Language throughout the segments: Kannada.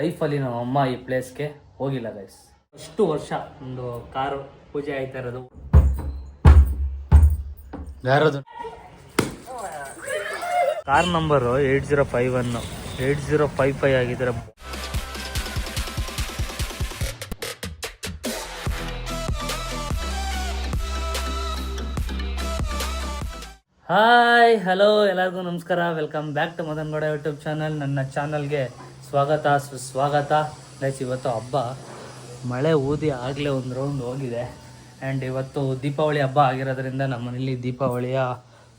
ಲೈಫಲ್ಲಿ ನಮ್ಮ ಅಮ್ಮ ಈ ಪ್ಲೇಸ್ಗೆ ಹೋಗಿಲ್ಲ ಗೈಸ್ ಅಷ್ಟು ವರ್ಷ ಒಂದು ಕಾರು ಪೂಜೆ ಆಯ್ತಾ ಇರೋದು. ಯಾರದು? Car number eight zero five one eight zero five five ಆಗಿದ್ರೆ ಹಾಯ್ ಹಲೋ ಎಲ್ಲರಿಗೂ ನಮಸ್ಕಾರ. Welcome back to Madan Gowda YouTube channel ನನ್ನ ಚಾನಲ್ಗೆ ಸ್ವಾಗತ, ಸುಸ್ವಾಗತ. ಗೈಸ್, ಇವತ್ತು ಹಬ್ಬ. ಮಳೆ ಊದಿ ಆಗಲೇ ಒಂದು ರೌಂಡ್ ಹೋಗಿದೆ. ಆ್ಯಂಡ್ ಇವತ್ತು ದೀಪಾವಳಿ ಹಬ್ಬ ಆಗಿರೋದ್ರಿಂದ ನಮ್ಮ ಮನೇಲಿ ದೀಪಾವಳಿಯ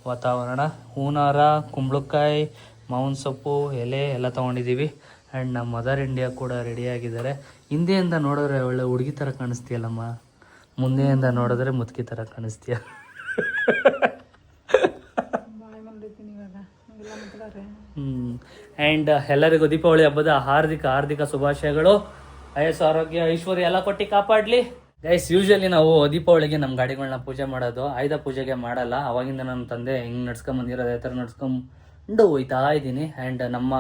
ವಾತಾವರಣ. ಹೂನಾರ, ಕುಂಬಳಕಾಯಿ, ಮಾವಿನ ಸೊಪ್ಪು, ಎಲೆ ಎಲ್ಲ ತೊಗೊಂಡಿದ್ದೀವಿ ಆ್ಯಂಡ್ ನಮ್ಮ ಮದರ್ ಇಂಡಿಯಾ ಕೂಡ ರೆಡಿಯಾಗಿದ್ದಾರೆ ಹಿಂದೆಯಿಂದ ನೋಡಿದ್ರೆ ಒಳ್ಳೆ ಹುಡುಗಿ ಥರ ಕಾಣಿಸ್ತೀಯಲ್ಲಮ್ಮ. ಮುಂದೆಯಿಂದ ನೋಡಿದ್ರೆ ಮುದುಕಿ ಥರ ಕಾಣಿಸ್ತೀಯ. ಆ್ಯಂಡ್ ಎಲ್ಲರಿಗೂ ದೀಪಾವಳಿ ಹಬ್ಬದ ಹಾರ್ದಿಕ ಹಾರ್ದಿಕ ಶುಭಾಶಯಗಳು. ಆಯಸ್ಸು ಆರೋಗ್ಯ, ಐಶ್ವರ್ಯ ಎಲ್ಲ ಕೊಟ್ಟು ಕಾಪಾಡಲಿ. ಗೈಸ್ ಯೂಶಲಿ ನಾವು ದೀಪಾವಳಿಗೆ ನಮ್ಮ ಗಾಡಿಗಳನ್ನ ಪೂಜೆ ಮಾಡೋದು. ಆಯುಧ ಪೂಜೆಗೆ ಮಾಡಲ್ಲ. ಅವಾಗಿಂದ ನನ್ನ ತಂದೆ ಹಿಂಗೆ ನಡ್ಸ್ಕೊಂಬಂದಿರೋದು ಅದೇ ಥರ ನಡ್ಸ್ಕೊಂಡು ಹೋಯ್ತಾ ಇದ್ದೀನಿ. ಆ್ಯಂಡ್ ನಮ್ಮ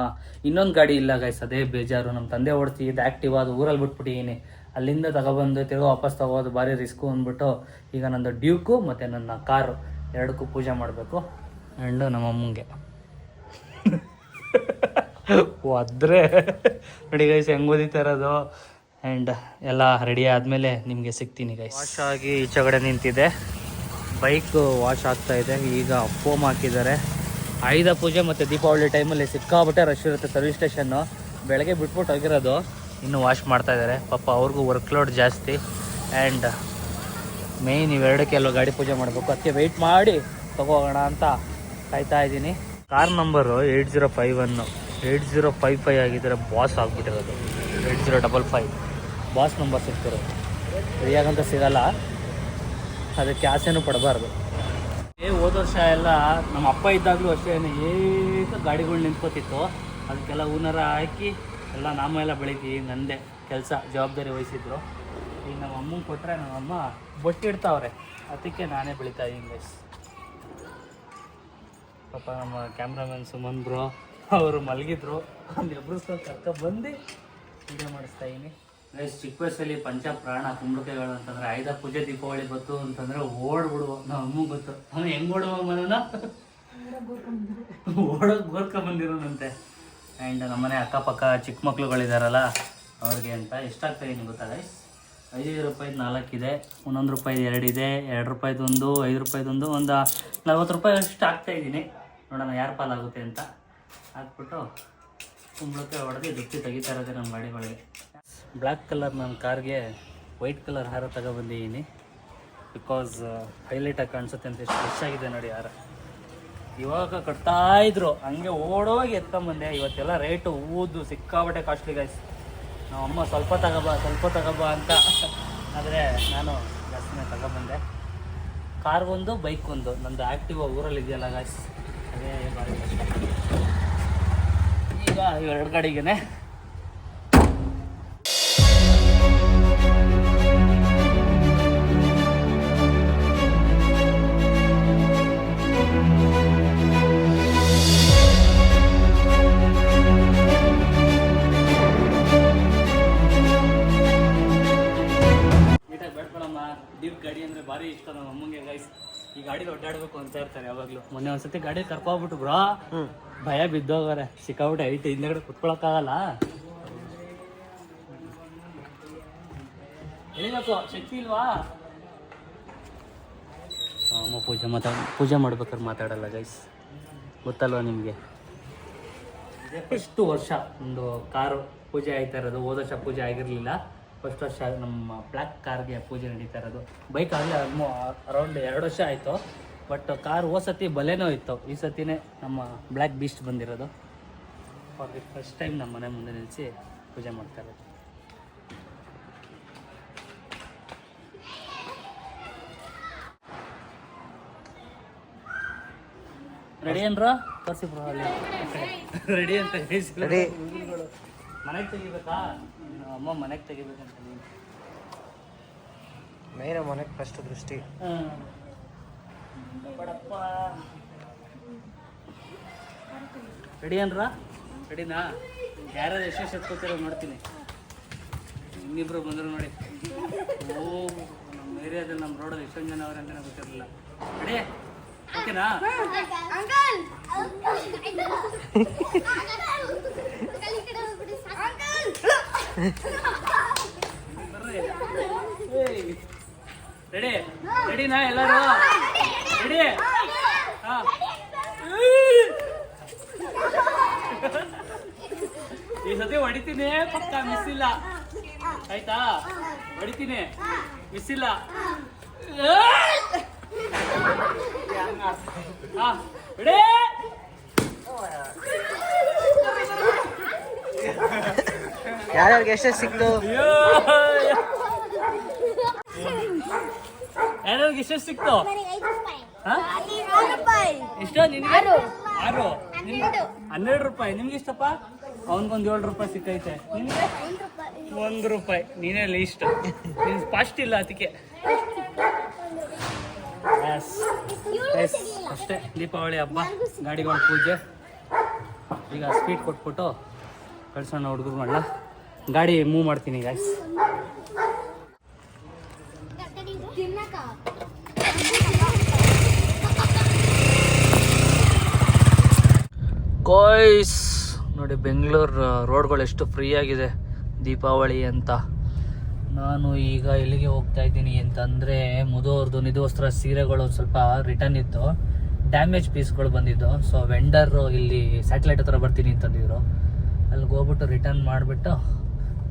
ಇನ್ನೊಂದು ಗಾಡಿ ಇಲ್ಲ ಗೈಸ್ ಅದೇ ಬೇಜಾರು. ನಮ್ಮ ತಂದೆ ಓಡಿಸಿ ಇದು ಆ್ಯಕ್ಟಿವ್ ಅದು ಊರಲ್ಲಿ ಬಿಟ್ಬಿಟ್ಟಿದ್ದೀನಿ ಅಲ್ಲಿಂದ ತಗೊಬಂದು ತಿರ್ಗೋ ವಾಪಸ್ ತಗೋದು, ಭಾರಿ ರಿಸ್ಕು ಅಂದ್ಬಿಟ್ಟು ಈಗ ನಂದು ಡ್ಯೂಕು ಮತ್ತು ನನ್ನ ಕಾರು. ಎರಡಕ್ಕೂ ಪೂಜೆ ಮಾಡಬೇಕು. ಆ್ಯಂಡ್ ನಮ್ಮ ಅಮ್ಮಂಗೆ. ಒದ್ರೆ ನೋಡಿ ಗೈಸ್ ಹೆಂಗ್ ಇರೋದು ಆ್ಯಂಡ್ ಎಲ್ಲ ರೆಡಿ ಆದಮೇಲೆ ನಿಮಗೆ ಸಿಗ್ತೀನಿ ಗೈಸ್ ವಾಶ್ ಆಗಿ ಈಚೆಗಡೆ ನಿಂತಿದೆ. ಬೈಕ್ ವಾಶ್ ಆಗ್ತಾ ಇದೆ. ಈಗ ಫೋಮ್ ಹಾಕಿದ್ದಾರೆ. ಆಯುಧ ಪೂಜೆ ಮತ್ತು ದೀಪಾವಳಿ ಟೈಮಲ್ಲಿ ಸಿಕ್ಕಾಬಿಟ್ಟೆ ರಶ್ ಇರುತ್ತೆ ಸರ್ವಿಸ್ ಸ್ಟೇಷನ್ ಬೆಳಗ್ಗೆ ಬಿಟ್ಬಿಟ್ಟು ಹೋಗಿರೋದು. ಇನ್ನು ವಾಶ್ ಮಾಡ್ತಾ ಇದ್ದಾರೆ. ಪಾಪ ಅವ್ರಿಗೂ ವರ್ಕ್ಲೋಡ್ ಜಾಸ್ತಿ. ಆ್ಯಂಡ್ ಮೇಯ್ನ್ ಇವೆರಡಕ್ಕೆ ಎಲ್ಲೋ ಗಾಡಿ ಪೂಜೆ ಮಾಡಬೇಕು. ಅದಕ್ಕೆ ವೆಯ್ಟ್ ಮಾಡಿ ತಗೋಗೋಣ ಅಂತ ಕಾಯ್ತಾ ಇದ್ದೀನಿ. Car number eight zero five one eight zero five five ಆಗಿದ್ದರೆ boss ಆಗಿಬಿಟ್ಟಿರೋದು. Eight zero double five. Boss number ಸಿಗ್ತಿರೋದು ಫ್ರೀಯಾಗಂತ ಸಿಗಲ್ಲ. ಅದಕ್ಕೆ ಆಸೆನೂ ಪಡಬಾರ್ದು. ಏ, ಹೋದ ವರ್ಷ ಎಲ್ಲ ನಮ್ಮ ಅಪ್ಪ ಇದ್ದಾಗಲೂ ಅಷ್ಟೇ ಏಕ ಗಾಡಿಗಳು ನಿಂತ್ಕೋತಿತ್ತು. ಅದಕ್ಕೆಲ್ಲ ಹೂನರ ಹಾಕಿ ಎಲ್ಲ ನಾಮ ಎಲ್ಲ ಬೆಳಿತೀವಿ, ನಂದೆ ಕೆಲಸ ಜವಾಬ್ದಾರಿ ವಹಿಸಿದ್ರು. ಈಗ ನಮ್ಮ ಅಮ್ಮಂಗೆ ಕೊಟ್ಟರೆ ನಮ್ಮಮ್ಮ ಬೊಟ್ಟಿಡ್ತಾವ್ರೆ ಅದಕ್ಕೆ ನಾನೇ ಬೆಳಿತಾ ಗೈಸ್ ಪಾಪ ನಮ್ಮ ಕ್ಯಾಮ್ರಾಮನ್ ಸುಮನ್ ಬ್ರೋ ಅವರು ಮಲಗಿದ್ರು. ಒಂದು ಎಬ್ರಿಸ್ಕೊಂಡು ಕರ್ಕೊಬಂದು ಪೂಜೆ ಮಾಡಿಸ್ತಾ ಇದ್ದೀನಿ. ಚಿಕ್ಕ ವಯಸ್ಸಲ್ಲಿ ಪಂಚ ಪ್ರಾಣ ಕುಂಬಳಕಾಯಿಗಳು ಅಂತಂದ್ರೆ ಆಯ್ದ ಪೂಜೆ, ದೀಪಾವಳಿ ಬಂತು ಅಂತಂದ್ರೆ ಓಡ್ಬಿಡುವ. ನಮ್ಮ ಅಮ್ಮ ಗೊತ್ತು. ಅವನು ಹೆಂಗ್ ಓಡುವ ಮನನ? ಓಡೋಕ್ ಗೋರ್ಕೊಂಬಂದಿರೋನಂತೆ ಆ್ಯಂಡ್ ನಮ್ಮನೆ ಅಕ್ಕಪಕ್ಕ ಚಿಕ್ಕ ಮಕ್ಳುಗಳಿದಾರಲ್ಲ, ಅವ್ರಿಗೆ ಅಂತ ಎಷ್ಟಾಗ್ತಾ ಇದೀನಿ ಗೊತ್ತಾ ಗೈಸ್ ಐದೈದು ರೂಪಾಯಿದು ನಾಲ್ಕಿದೆ ಒಂದೊಂದು ರೂಪಾಯಿದು ಎರಡಿದೆ ಎರಡು ರೂಪಾಯಿದೊಂದು ಐದು ರೂಪಾಯಿದೊಂದು ಒಂದು ನಲ್ವತ್ತು ರೂಪಾಯಿ ಅಷ್ಟು ಹಾಕ್ತಾ ಇದ್ದೀನಿ. ನೋಡೋಣ ಯಾರು ಪಾಲಾಗುತ್ತೆ ಅಂತ. ಹಾಕ್ಬಿಟ್ಟು ಕುಂಬಳಕ್ಕೆ ಹೊಡೆದು ದುಡ್ಡು ತೆಗಿತಾ ಇರೋದೇ ನಮ್ಮ ಗಾಡಿಗಳಿಗೆ ಬ್ಲ್ಯಾಕ್ ಕಲರ್ ನನ್ನ ಕಾರ್ಗೆ ವೈಟ್ ಕಲರ್ ಹಾರ ತಗೊಬಂದಿದ್ದೀನಿ. ಬಿಕಾಸ್ ಹೈಲೈಟಾಗಿ ಕಾಣಿಸುತ್ತೆ ಅಂತ ಎಷ್ಟು ಆಗಿದೆ ನೋಡಿ ಹಾರ. ಇವಾಗ ಕಟ್ತಾ ಇದ್ರು. ಹಂಗೆ ಓಡೋಗಿ ಎತ್ಕೊಂಬಂದೆ. ಇವತ್ತೆಲ್ಲ ರೇಟು ಊದು ಸಿಕ್ಕಾಬಟ್ಟೆ ಕಾಸ್ಟ್ಲಿ ಗೈಸ್ ನಮ್ಮ ಅಮ್ಮ ಸ್ವಲ್ಪ ತಗೋಬಾ ಸ್ವಲ್ಪ ತಗೋಬಾ ಅಂತ. ಆದರೆ ನಾನು ಜಾಸ್ತಿನೇ ತಗೊಬಂದೆ. ಕಾರ್ಗೊಂದು ಬೈಕ್ ಒಂದು. ನಂದು ಆ್ಯಕ್ಟಿವ್ ಊರಲ್ಲಿ ಇದೆಯಲ್ಲ ಗಾಯ್ಸ್ ಅದೇ ಭಾರಿ ಕಷ್ಟ. ಈಗ ಇವೆರಡು ಕಡೆಗೇನೆ. ಡೀಪ್ ಗಾಡಿ ಅಂದರೆ ಭಾರಿ ಇಷ್ಟ ನಮ್ಮ ಅಮ್ಮಂಗೆ ಗೈಸ್ ಈ ಗಾಡಿ ಓಡಾಡ್ಬೇಕು ಅಂತ ಇರ್ತಾರೆ ಯಾವಾಗಲೂ. ಮೊನ್ನೆ ಒಂದ್ಸತಿ ಗಾಡಿ ಕರ್ಕೋಬಿಟ್ಟು ಬ್ರಾ. ಭಯ ಬಿದ್ದೋಗಾರೆ ಸಿಕ್ಕಾಬಿಟ್ಟು ಐತೆ ಹಿಂದೆಗಡೆ ಕುತ್ಕೊಳಕ್ಕಾಗಲ್ಲ. ಎಳಿಬೇಕು ಶಕ್ತಿ ಇಲ್ವಾ? ಅಮ್ಮ ಪೂಜೆ ಮಾತಾಡ ಪೂಜೆ ಮಾಡ್ಬೇಕಾದ್ರೆ ಮಾತಾಡಲ್ಲ ಗೈಸ್ ಗೊತ್ತಲ್ವಾ ನಿಮಗೆ? ಎಷ್ಟು ವರ್ಷ ಒಂದು ಕಾರು ಪೂಜೆ ಆಯ್ತಾ ಇರೋದು. ಹೋದ ವರ್ಷ ಪೂಜೆ ಆಗಿರಲಿಲ್ಲ. ಫಸ್ಟ್ ವರ್ಷ ನಮ್ಮ ಬ್ಲ್ಯಾಕ್ ಕಾರ್ಗೆ ಪೂಜೆ ನಡೀತಾ ಇರೋದು. ಬೈಕ್ ಆಗಲೇ ಅರೌಂಡ್ ಎರಡು ವರ್ಷ ಆಯಿತು. ಬಟ್ ಕಾರ್ ಹೋದ ಸತಿ ಬಲೆನೋ ಇತ್ತು. ಈ ಸತಿನೇ ನಮ್ಮ ಬ್ಲ್ಯಾಕ್ ಬೀಸ್ಟ್ ಬಂದಿರೋದು. ಫಾರ್ ದಿ ಫಸ್ಟ್ ಟೈಮ್ ನಮ್ಮ ಮನೆ ಮುಂದೆ ನಿಲ್ಲಿಸಿ ಪೂಜೆ ಮಾಡ್ತಾ ಇರೋದು. ರೆಡಿ ಏನ್ರ? ತೋರಿಸಿ ಬ್ರೋ ರೆಡಿ ಅಂತ ರೆಡಿ ಮನೆಗೆ ತೆಗಿಬೇಕಾ? ಅಮ್ಮ ಮನೆಗೆ ತೆಗಿಬೇಕಂತ ನೀನು ಮೇನ ಮನೆಗೆ ಫಸ್ಟ್ ದೃಷ್ಟಿ. ರೆಡಿ ಅನ್ರ ರೆಡಿನಾ? ಯಾರಾದ್ರು ಎಷ್ಟು ಎತ್ಕೋತಿರೋ ನೋಡ್ತೀನಿ. ಇನ್ನಿಬ್ರು ಬಂದರು ನೋಡಿ. ಓ ನಮ್ಮ ಏರಿಯಾದಲ್ಲಿ ನಮ್ಮ ರೋಡಲ್ಲಿ ಎಷ್ಟೊಂದು ಜನ ಅವ್ರೆ ಅಂತ ಗೊತ್ತಿರಲಿಲ್ಲ. ರೆಡಿ? ಓಕೆನಾ? ರೆಡಿ ನಾ ಎಲ್ಲರೂ? ರೆಡಿ ಹಾ. ಈ ಸತಿ ಹೊಡಿತೀನಿ, ಪಕ್ಕ ಮಿಸ್ ಇಲ್ಲ. ಆಯ್ತಾ? ಹೊಡಿತೀನಿ ಮಿಸ್ ಇಲ್ಲ. ಹಾ. ರೆಡಿ ಯಾರ್ಯಾರಿಗೆ ಎಷ್ಟೇ ಸಿಕ್ತು? ಯಾರ್ಯಾರಿಗೆ ಎಷ್ಟೇ ಸಿಕ್ತು? ಹಾ? ಎಷ್ಟೋ ನಿನಗೆ? ಆರು. ನಿಮ್ಗೆ ಹನ್ನೆರಡು. ರೂಪಾಯಿ. ನಿಮ್ಗೆ ಇಷ್ಟಪ್ಪ ಅವನಿಗೊಂದು ಏಳು ರೂಪಾಯಿ ಸಿಕ್ಕೈತೆ. ನಿನಗೆ ಒಂದು ರೂಪಾಯಿ. ನೀನೇ ಲೀಸ್ಟ್ ನೀನು ಫಸ್ಟ್ ಇಲ್ಲ ಅದಕ್ಕೆ. ಎಸ್ ಎಸ್ ಅಷ್ಟೇ. ದೀಪಾವಳಿ ಹಬ್ಬ. ಗಾಡಿಗಳ ಪೂಜೆ. ಈಗ ಸ್ವೀಟ್ ಕೊಟ್ಬಿಟ್ಟು ಕಳ್ಸೋಣ ಹುಡುಗರು ಮಾಡಲ ಗಾಡಿ ಮೂವ್ ಮಾಡ್ತೀನಿ ಗಾಯ್ಸ್ ಕಾಯ್ಸ್ ನೋಡಿ ಬೆಂಗಳೂರು ರೋಡ್ಗಳು ಎಷ್ಟು ಫ್ರೀ ಆಗಿದೆ ದೀಪಾವಳಿ ಅಂತ. ನಾನು ಈಗ ಎಲ್ಲಿಗೆ ಹೋಗ್ತಾ ಇದ್ದೀನಿ ಅಂತಂದರೆ ಮುದುವರ್ದು ನಿಧುವಸ್ತ್ರ ಸೀರೆಗಳು ಸ್ವಲ್ಪ ರಿಟರ್ನ್ ಇತ್ತು. ಡ್ಯಾಮೇಜ್ ಪೀಸ್ಗಳು ಬಂದಿದ್ದು. ಸೊ ವೆಂಡರು ಇಲ್ಲಿ ಸ್ಯಾಟಲೈಟ್ ಹತ್ರ ಬರ್ತೀನಿ ಅಂತಂದಿದ್ರು. ಅಲ್ಲಿಗೆ ಹೋಗ್ಬಿಟ್ಟು ರಿಟರ್ನ್ ಮಾಡಿಬಿಟ್ಟು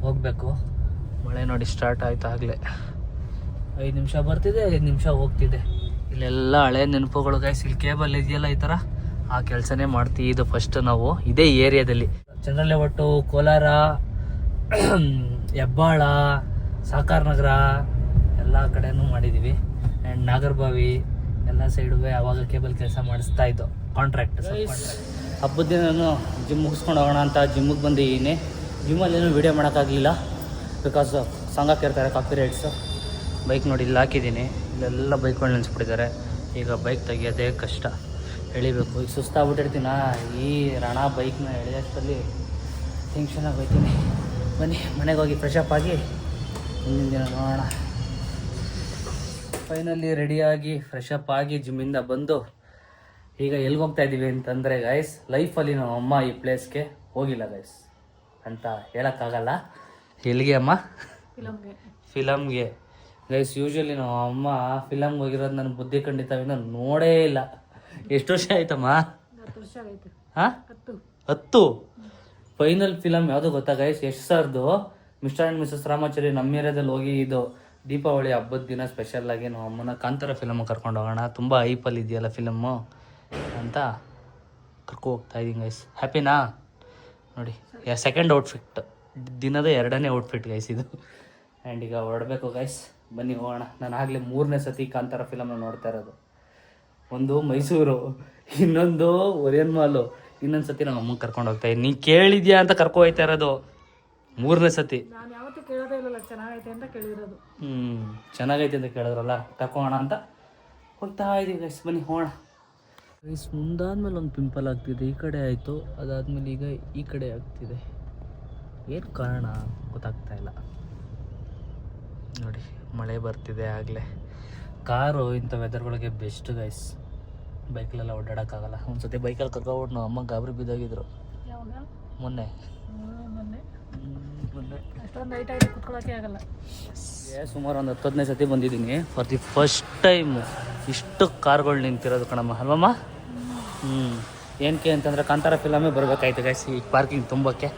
ಹೋಗಬೇಕು. ಮಳೆ ನೋಡಿ ಸ್ಟಾರ್ಟ್ ಆಯ್ತು ಆಗಲೇ. ಐದು ನಿಮಿಷ ಬರ್ತಿದೆ ಐದು ನಿಮಿಷ ಹೋಗ್ತಿದೆ. ಇಲ್ಲೆಲ್ಲ ಹಳೆ ನೆನಪುಗಳು ಗೈಸ್ ಇಲ್ಲಿ ಕೇಬಲ್ ಇದೆಯಲ್ಲ ಈ ಥರ ಆ ಕೆಲಸನೇ ಮಾಡ್ತೀವಿ ಇದು ಫಸ್ಟ್ ನಾವು ಇದೇ ಏರಿಯಾದಲ್ಲಿ. ಚಂದ್ರಲೆ ಒಟ್ಟು ಕೋಲಾರ ಹೆಬ್ಬಾಳ ಸಾಕಾರ ನಗರ ಎಲ್ಲ ಕಡೆನೂ ಮಾಡಿದ್ದೀವಿ ಆ್ಯಂಡ್ ನಾಗರಬಾವಿ ಎಲ್ಲ ಸೈಡು ಅವಾಗ ಕೇಬಲ್ ಕೆಲಸ ಮಾಡಿಸ್ತಾ ಇದ್ದು ಕಾಂಟ್ರಾಕ್ಟ್ ಹಬ್ಬದ ದಿನ ಜಿಮ್ ಮುಗಿಸ್ಕೊಂಡು ಹೋಗೋಣ ಅಂತ ಜಿಮ್ಮಿಗೆ ಬಂದಿದ್ದೀನಿ. ಜಿಮ್ಮಲ್ಲಿ ಏನೂ ವೀಡಿಯೋ ಮಾಡೋಕ್ಕಾಗಲಿಲ್ಲ? ಬಿಕಾಸ್ ಸಾಂಗ್ ಹಾಕಿರ್ತಾರೆ ಕಾಪಿ ರೈಡ್ಸು ಬೈಕ್ ನೋಡಿ, ಇಲ್ಲಿ ಹಾಕಿದ್ದೀನಿ. ಇಲ್ಲೆಲ್ಲ ಬೈಕ್ಗಳು ನಿಲ್ಲಿಸ್ಬಿಟ್ಟಿದ್ದಾರೆ ಈಗ ಬೈಕ್ ತೆಗಿಯೋದೇ ಕಷ್ಟ. ಎಳಿಬೇಕು. ಈಗ ಸುಸ್ತಾಗ್ಬಿಟ್ಟಿರ್ತೀನ? ಈ ರಣ ಬೈಕ್ನ ಎಳೆಯೋಷ್ಟರಲ್ಲಿ ಟೆನ್ಷನ್ ಹೋಗ್ತೀನಿ ಬನ್ನಿ, ಮನೆಗೆ ಹೋಗಿ ಫ್ರೆಶ್ ಅಪ್ ಆಗಿ ಮುಂದಿನ ದಿನ ನೋಡೋಣ. ಫೈನಲಿ ರೆಡಿಯಾಗಿ ಫ್ರೆಶ್ ಅಪ್ ಆಗಿ ಜಿಮ್ಮಿಂದ ಬಂದು ಈಗ ಎಲ್ಲಿ ಹೋಗ್ತಾ ಇದ್ದೀವಿ ಅಂತಂದರೆ ಗೈಸ್ ಲೈಫಲ್ಲಿ ನಮ್ಮ ಅಮ್ಮ ಈ ಪ್ಲೇಸ್ಗೆ ಹೋಗಿಲ್ಲ ಗೈಸ್ ಅಂತ ಹೇಳೋಕ್ಕಾಗಲ್ಲ. ಎಲ್ಲಿಗೆ ಅಮ್ಮ? ಫಿಲಮ್ಗೆ ಗೈಸ್ ಯೂಶ್ವಲಿ ನಾವು ಅಮ್ಮ ಫಿಲಮ್ಗೆ ಹೋಗಿರೋದು ನನ್ನ ಬುದ್ಧಿ ಖಂಡಿತವಿಂದ ನೋಡೇ ಇಲ್ಲ. ಎಷ್ಟು ವರ್ಷ ಆಯ್ತಮ್ಮ? ಹಾ? ಹತ್ತು. ಫೈನಲ್ ಫಿಲಮ್ ಯಾವುದು ಗೊತ್ತಾ ಗೈಸ್ ಎಷ್ಟು ಸರ್ದು ಮಿಸ್ಟರ್ ಆ್ಯಂಡ್ ಮಿಸಸ್ ರಾಮಾಚಾರಿ ನಮ್ಮ ಏರಿಯಾದಲ್ಲಿ ಹೋಗಿ ಇದು ದೀಪಾವಳಿ ಹಬ್ಬದ ದಿನ ಸ್ಪೆಷಲ್ ಆಗಿ ನಾವು ಅಮ್ಮನ ಕಾಂತಾರ ಫಿಲಮ್ ಕರ್ಕೊಂಡು ಹೋಗೋಣ. ತುಂಬ ಐಪಲ್ ಇದೆಯಲ್ಲ ಫಿಲಮ್ಮು ಅಂತ ಕರ್ಕೊ ಹೋಗ್ತಾ ಇದ್ದೀನಿ ಗೈಸ್ ಹ್ಯಾಪಿನಾ ನೋಡಿ. ಸೆಕೆಂಡ್ ಔಟ್ಫಿಟ್ ದಿನದ ಎರಡನೇ ಔಟ್ಫಿಟ್ ಗೈಸ್ ಇದು. ಆ್ಯಂಡ್ ಈಗ ಹೊರಡಬೇಕು ಗೈಸ್ ಬನ್ನಿ ಹೋಗೋಣ. ನಾನು ಆಗಲೇ ಮೂರನೇ ಸತಿ ಕಾಂತಾರ ಫಿಲಮ್ನ ನೋಡ್ತಾ ಇರೋದು. ಒಂದು ಮೈಸೂರು ಇನ್ನೊಂದು ಒರಿಯನ್ ಮಾಲು ಇನ್ನೊಂದು ಸತಿ ನಮ್ಮ ಅಮ್ಮಂಗೆ ಕರ್ಕೊಂಡು ಹೋಗ್ತಾ ಇದ್ದೀನಿ. ನೀ ಕೇಳಿದ್ಯಾ ಅಂತ ಕರ್ಕೊ ಹೋಗ್ತಾ ಇರೋದು? ಮೂರನೇ ಸತಿ. ನಾನು ಚೆನ್ನಾಗೈತೆ ಅಂತ ಕೇಳಿರೋದು. ಹ್ಞೂ ಚೆನ್ನಾಗೈತೆ ಅಂತ ಕೇಳಿದ್ರಲ್ಲ? ಕರ್ಕೋಣ ಅಂತ ಹೋಗ್ತಾ ಇದೀವಿ ಗೈಸ್ ಬನ್ನಿ ಹೋಗೋಣ. ಗೈಸ್ ಮುಂದಾದ್ಮೇಲೆ ಒಂದು ಪಿಂಪಲ್ ಆಗ್ತಿದೆ. ಈ ಕಡೆ ಆಯಿತು. ಅದಾದ್ಮೇಲೆ ಈಗ ಈ ಕಡೆ ಆಗ್ತಿದೆ. ಏನು ಕಾರಣ ಗೊತ್ತಾಗ್ತಾ ಇಲ್ಲ. ನೋಡಿ ಮಳೆ ಬರ್ತಿದೆ ಆಗಲೇ. ಕಾರು ಇಂಥ ವೆದರ್ಗಳಿಗೆ ಬೆಸ್ಟ್ ಗೈಸ್ ಬೈಕ್ಲೆಲ್ಲ ಓಡಾಡೋಕ್ಕಾಗಲ್ಲ. ಒಂದು ಸತಿ ಬೈಕಲ್ಲಿ ಕರ್ಕೊಬಿಟ್ಟು ನಮ್ಮ ಅಮ್ಮ ಗಾಬರಿ ಬಿದ್ದೋಗಿದ್ರು. ಮೊನ್ನೆ. ಅಷ್ಟೊಂದು ನೈಟ್ ಆಗಿ ಕುತ್ಕೊಳ್ಳೋಕೆ ಆಗಲ್ಲ. ಸುಮಾರು ಒಂದು ಹತ್ತು ಹದಿನೈದು ಸತಿ ಬಂದಿದ್ದೀನಿ. ಫಾರ್ ದಿ ಫಸ್ಟ್ ಟೈಮ್ ಇಷ್ಟು ಕಾರ್ಗಳು ನಿಂತಿರೋದು ಕಣಮ್ಮ. ಅಲ್ವಮ್ಮ? ಹ್ಞೂ ಏನಕ್ಕೆ ಅಂತಂದರೆ ಕಾಂತಾರ ಫಿಲಮೇ ಬರಬೇಕಾಯ್ತು ಗೈಸ್ ಈ ಪಾರ್ಕಿಂಗ್ ತುಂಬಕ್ಕೆ.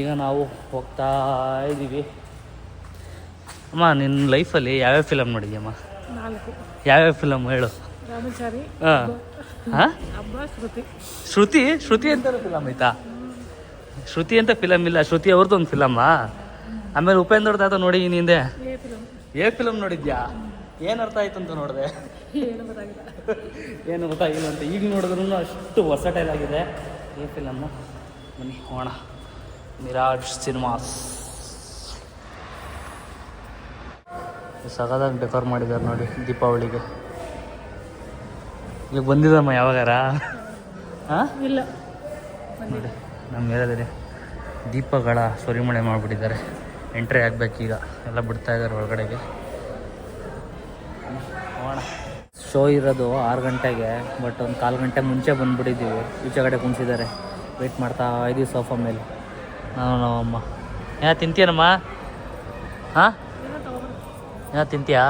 ಈಗ ನಾವು ಹೋಗ್ತಾ ಇದ್ದೀವಿ ಅಮ್ಮ ನಿನ್ನ ಲೈಫಲ್ಲಿ ಯಾವ್ಯಾವ ಫಿಲಮ್ ನೋಡಿದ್ಯಮ್ಮ? ನಾಲ್ಕು. ಯಾವ್ಯಾವ ಫಿಲಮ್ ಹೇಳು? ಹಾಂ. ಹಾಂ? ಶ್ರುತಿ. ಶ್ರುತಿ? ಶ್ರುತಿ ಅಂತ ಫಿಲಮ್ ಆಯ್ತಾ? ಶ್ರುತಿ ಅಂತ ಫಿಲಮ್ ಇಲ್ಲ ಶ್ರುತಿ ಅವ್ರದ್ದು ಒಂದು ಫಿಲಮ್ಮಾ ಆಮೇಲೆ ಉಪೇಂದ್ರ ತಾತ ನೋಡಿ ಹಿಂದೆ. ಏ ಫಿಲಮ್ ನೋಡಿದ್ಯಾ? ಏನು ಅರ್ಥ ಆಯ್ತು ಅಂತ ನೋಡಿದೆ. ಏನು ಗೊತ್ತಾಗಿಲ್ಲ ಏನು ಗೊತ್ತಾಗಿಲ್ಲ ಅಂತ. ಈಗ ನೋಡಿದ್ರು ಅಷ್ಟು ವರ್ಸಟೈಲ್ ಆಗಿದೆ. ಈ ಫಿಲಮ್ಮು ಬನ್ನಿ ಹೋಣ ಮಿರಾಜ್ ಸಿನಿಮಾಸ್ ಸಗದಾಗಿ ಡೆಕೋರ್ ಮಾಡಿದ್ದಾರೆ ನೋಡಿ ದೀಪಾವಳಿಗೆ. ಈಗ ಬಂದಿದ್ದಮ್ಮ ಯಾವಾಗಾರ? ಹಾಂ ಇಲ್ಲ. ನೋಡಿ. ನಮ್ಮ ಏರಿಯಾದಲ್ಲಿ ದೀಪಗಳ ಸುರಿಮಳೆ ಮಾಡಿಬಿಟ್ಟಿದ್ದಾರೆ. ಎಂಟ್ರಿ ಆಗಬೇಕೀಗ ಎಲ್ಲ ಬಿಡ್ತಾ ಇದ್ದಾರೆ ಒಳಗಡೆಗೆ. ಶೋ ಇರೋದು ಆರು ಗಂಟೆಗೆ ಬಟ್ ಒಂದು ಕಾಲು ಗಂಟೆ ಮುಂಚೆ ಬಂದುಬಿಟ್ಟಿದ್ದೀವಿ. ಈಚೆ ಕಡೆ ಕುಣಿಸಿದ್ದಾರೆ. ವೆಯ್ಟ್ ಮಾಡ್ತಾ ಇದ್ದೀವಿ ಸೋಫಾ ಮೇಲೆ. ನಾನು ನಾವಮ್ಮ ಯಾ ತಿಂತೀಯಮ್ಮ ಹಾಂ? ಯಾ, ತಿಂತೀಯಾ?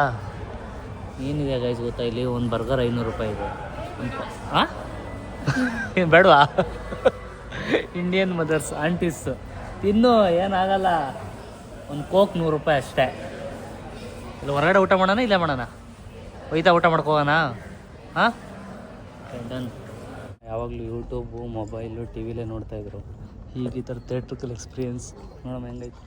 ಏನಿದೆ ಗೈಸ್ ಗೊತ್ತಾ? ಇಲ್ಲಿ ಒಂದು ಬರ್ಗರ್ ಐನೂರು ರೂಪಾಯಿ ಇದೆ. ಹಾಂ? ಬೇಡವಾ? ಇಂಡಿಯನ್ ಮದರ್ಸ್ ಆಂಟೀಸ್ ತಿನ್ನು ಏನಾಗಲ್ಲ. ಒಂದು ಕೋಕ್ ನೂರು ರೂಪಾಯಿ ಅಷ್ಟೇ. ಇಲ್ಲಿ, ಹೊರಗಡೆ ಊಟ ಮಾಡೋಣ, ಇಲ್ಲೇ ಮಾಡೋಣ? ಒಯ್ತಾ ಊಟ ಮಾಡ್ಕೋಣ ಹಾಂ? ಡನ್ ಯಾವಾಗಲೂ ಯೂಟ್ಯೂಬು ಮೊಬೈಲು ಟಿ ವಿಲೇ ನೋಡ್ತಾಯಿದ್ರು ಈಗ ಈ ಥರ ಥಿಯೇಟ್ರಿಕಲ್ ಎಕ್ಸ್ಪೀರಿಯನ್ಸ್ ನೋಡೋಣ ಹೆಂಗೈತೆ.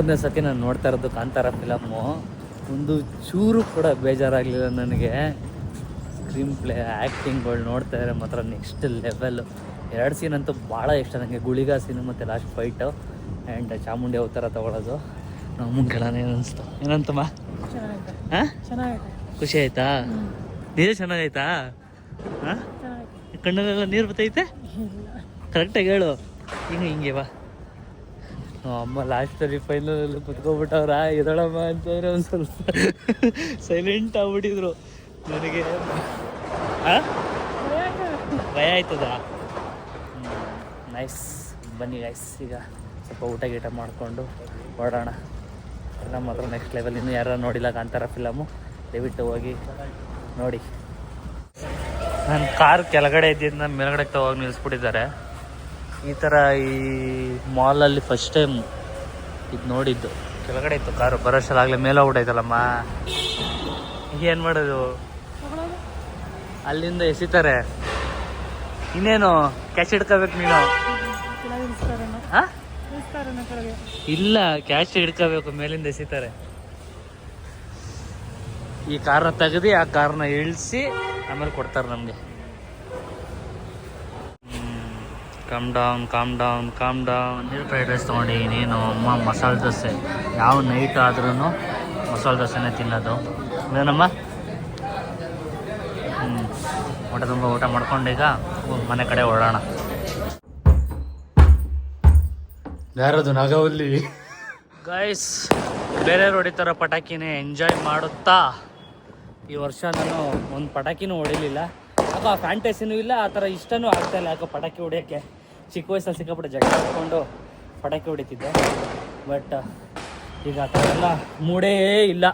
ಮೂರನೇ ಸತಿ ನಾನು ನೋಡ್ತಾ ಇರೋದು ಕಾಂತಾರ ಫಿಲಮ್ಮು ಒಂದು ಚೂರು ಕೂಡ ಬೇಜಾರಾಗಲಿಲ್ಲ ನನಗೆ. ಸ್ಕ್ರೀನ್ ಪ್ಲೇ ಆ್ಯಕ್ಟಿಂಗ್ಗಳು ನೋಡ್ತಾ ಇದ್ರೆ ಮಾತ್ರ ನೆಕ್ಸ್ಟ್ ಲೆವೆಲ್ಲು ಎರಡು ಸೀನ್ ಅಂತೂ ಭಾಳ ಇಷ್ಟ ನನಗೆ ಗುಳಿಗ ಸೀನು ಮತ್ತು ಲಾಸ್ಟ್ ಫೈಟು ಆ್ಯಂಡ್ ಚಾಮುಂಡಿ ಅವತಾರ ತೊಗೊಳೋದು. ನಮ್ಮ ಕೆಳನೇ ಅನಿಸ್ತು ಏನಂತಮ್ಮ? ಹಾಂ? ಚೆನ್ನಾಗಿ ಖುಷಿ ಆಯ್ತಾ? ನೀರು ಚೆನ್ನಾಗೈತಾ? ಹಾಂ? ಕಣ್ಣಲ್ಲೆಲ್ಲ ನೀರು ಬರ್ತೈತೆ ಕರೆಕ್ಟಾಗಿ ಹೇಳು. ಹಿಂಗೆ ಹಿಂಗೆ ಬಾ. ಅಮ್ಮ ಲಾಸ್ಟಲ್ಲಿ ಫೈನಲ್ ಕುತ್ಕೊಬಿಟ್ಟವ್ರ ಇದಳಮ್ಮ ಅಂತಂದ್ರೆ ಒಂದು ಸ್ವಲ್ಪ ಸೈಲೆಂಟ್ ಆಗ್ಬಿಟ್ಟಿದ್ರು. ನನಗೆ? ಭಯ ಆಯ್ತದ? ನೈಸ್ ಬನ್ನಿ ಗೈಸ್ ಈಗ ಸ್ವಲ್ಪ ಊಟ ಗೀಟ ಮಾಡಿಕೊಂಡು ಹೊರಡೋಣ ನಮ್ಮ ಹತ್ರ ನೆಕ್ಸ್ಟ್ ಲೆವೆಲ್ ಇನ್ನೂ ಯಾರು ನೋಡಿಲ್ಲ ಕಾಂತಾರ ಫಿಲಮು ದಯವಿಟ್ಟು ಹೋಗಿ ನೋಡಿ. ನನ್ನ ಕಾರ್ ಕೆಳಗಡೆ ಇದ್ದಿದ್ದ ಮೇಲ್ಗಡೆ ತಗೋಗಿ ನಿಲ್ಲಿಸ್ಬಿಟ್ಟಿದ್ದಾರೆ ಈ ಥರ ಈ ಮಾಲಲ್ಲಿ ಫಸ್ಟ್ ಟೈಮ್ ಇದು ನೋಡಿದ್ದು. ಕೆಳಗಡೆ ಇತ್ತು ಕಾರು ಬರೋಷ್ಟಲ್ಲಾಗಲೇ ಮೇಲೆ ಈಗ ಏನು ಮಾಡೋದು? ಅಲ್ಲಿಂದ ಎಸಿತಾರೆ. ಇನ್ನೇನು ಕ್ಯಾಶ್ ಇಡ್ಕೋಬೇಕು ನೀನು? ಇಲ್ಲ ಕ್ಯಾಶ್ ಹಿಡ್ಕೋಬೇಕು, ಮೇಲಿಂದ ಎಸಿತಾರೆ. ಈ ಕಾರ್ನ ತೆಗೆದು ಆ ಕಾರ್ನ ಇಳಿಸಿ ಆಮೇಲೆ ಕೊಡ್ತಾರೆ ನಮಗೆ. Come down come down come down ನೀರು ಫ್ರೈಡ್ ರೈಸ್ ತೊಗೊಂಡಿದ್ದೀನಿ ನೀನು ಅಮ್ಮ ಮಸಾಲೆ ದೋಸೆ. ಯಾವ ನೈಟ್ ಆದ್ರೂ ಮಸಾಲೆ ದೋಸೆನೇ ತಿನ್ನೋದು. ಏನಮ್ಮ? ಹ್ಞೂ ಊಟ ತುಂಬ ಊಟ ಮಾಡ್ಕೊಂಡೀಗ ಮನೆ ಕಡೆ ಹೊರಡೋಣ ಯಾರದು ನಾಗವಲ್ಲಿ? ಗೈಸ್ ಬೇರೆಯವ್ರು ಹೊಡಿತಾರೋ ಪಟಾಕಿನೇ ಎಂಜಾಯ್ ಮಾಡುತ್ತಾ? ಈ ವರ್ಷ ನಾನು ಒಂದು ಪಟಾಕಿನೂ ಹೊಡಿಲಿಲ್ಲ. ಯಾಕೋ ಆ ಫ್ಯಾಂಟಸಿನೂ ಇಲ್ಲ ಆ ಥರ ಇಷ್ಟನೂ ಆಗ್ತಾ ಇಲ್ಲ ಯಾಕೋ ಪಟಾಕಿ ಹೊಡಿಯೋಕ್ಕೆ. ಚಿಕ್ಕ ವಯಸ್ಸಲ್ಲಿ ಸಿಕ್ಕಾಪಟ್ಟೆ ಜಗಳ ಹಾಕ್ಕೊಂಡು ಪಟಾಕಿ ಹೊಡಿತಿದ್ದೆ. ಬಟ್ ಈಗ ಆ ಥರ ಎಲ್ಲ ಮೂಡೇ ಇಲ್ಲ.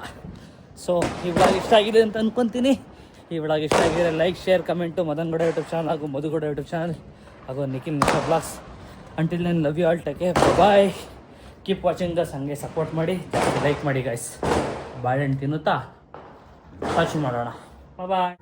ಸೊ ಈ ವ್ಲಾಗ್ ಇಷ್ಟ ಆಗಿದೆ ಅಂತ ಅಂದ್ಕೊತೀನಿ ಈ ವ್ಲಾಗ್ ಇಷ್ಟ ಆಗಿದೆ like share comment Madan Gowda YouTube channel ಹಾಗೂ ಮಧುಗೌಡ ಯೂಟ್ಯೂಬ್ ಚಾನಲ್ ಹಾಗೂ ನಿಖಿಲ್ ನಿಖಾ ಬ್ಲಾಗ್ಸ್ ಅಂಟಿಲ್ ನಾನು love you all take bye keep watching ದಸ್ ಹಂಗೆ ಸಪೋರ್ಟ್ ಮಾಡಿ. ಲೈಕ್ ಮಾಡಿ ಗಾಯ್ಸ್ ಬಾಳೆಹಣ್ಣು ತಿನ್ನುತ್ತಾ? ವಾಚ್ ಮಾಡೋಣ. ಬಾಯ್